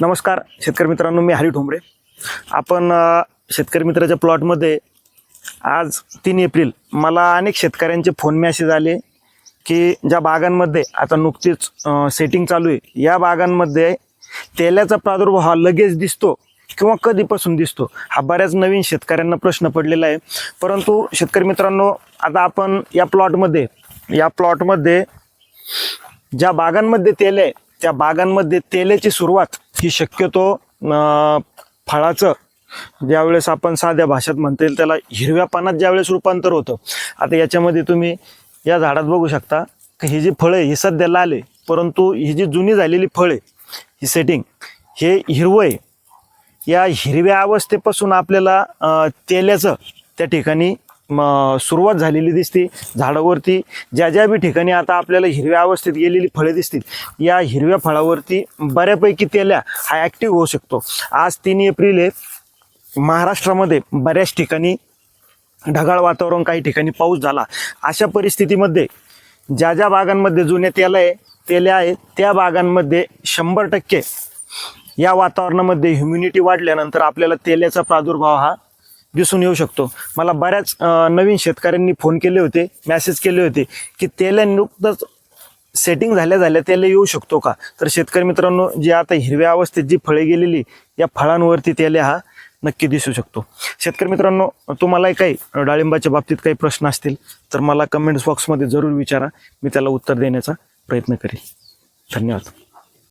नमस्कार शेतकरी मित्रांनो मी हरी ठोंबरे. आपण शेतकरी मित्राच्या प्लॉटमध्ये आज तीन एप्रिल मला अनेक शेतकऱ्यांचे फोन मॅसेज आले की ज्या बागांमध्ये आता नुकतीच सेटिंग चालू आहे या बागांमध्ये तेलाचा प्रादुर्भाव हा लगेच दिसतो किंवा कधीपासून दिसतो हा बऱ्याच नवीन शेतकऱ्यांना प्रश्न पडलेला आहे. परंतु शेतकरी मित्रांनो आता आपण या प्लॉटमध्ये या प्लॉटमध्ये ज्या बागांमध्ये तेल आहे त्या बागांमध्ये तेलाची सुरुवात ही शक्यतो फळाचं ज्यावेळेस आपण साध्या भाषेत म्हणता येईल त्याला हिरव्या पानात ज्यावेळेस रूपांतर होतं. आता याच्यामध्ये तुम्ही या झाडात बघू शकता की ही जी फळं आहे ही सध्या लाल आहे परंतु ही जी जुनी झालेली फळ आहे ही सेटिंग हे हिरवं आहे. या हिरव्या अवस्थेपासून आपल्याला तेल्याचं त्या ठिकाणी म, सुरुवात झालेली दिसते. झाडावरती ज्या ज्या बी ठिकाणी आता आपल्याला हिरव्या अवस्थेत गेलेली फळे दिसतील या हिरव्या फळावरती बऱ्यापैकी तेल्या हा ॲक्टिव्ह होऊ शकतो. आज तीन एप्रिल आहे. महाराष्ट्रामध्ये बऱ्याच ठिकाणी ढगाळ वातावरण काही ठिकाणी पाऊस झाला. अशा परिस्थितीमध्ये ज्या ज्या बागांमध्ये जुन्या तेल आहे तेल्या आहेत त्या बागांमध्ये शंभर टक्के या वातावरणामध्ये ह्युम्युनिटी वाढल्यानंतर आपल्याला तेल्याचा प्रादुर्भाव हा दिसून येऊ शकतो. मला बऱ्याच नवीन शेतकऱ्यांनी फोन केले होते मेसेज केले होते की त्याला नुकतंच सेटिंग झाल्या झाल्या त्याला येऊ शकतो का? तर शेतकरी मित्रांनो जी आता हिरव्या अवस्थेत जी फळे गेलेली या फळांवरती त्याला हा नक्की दिसू शकतो. शेतकरी मित्रांनो तुम्हालाही काही डाळिंबाच्या बाबतीत काही प्रश्न असतील तर मला कमेंट्स बॉक्समध्ये जरूर विचारा. मी त्याला उत्तर देण्याचा प्रयत्न करेल. धन्यवाद.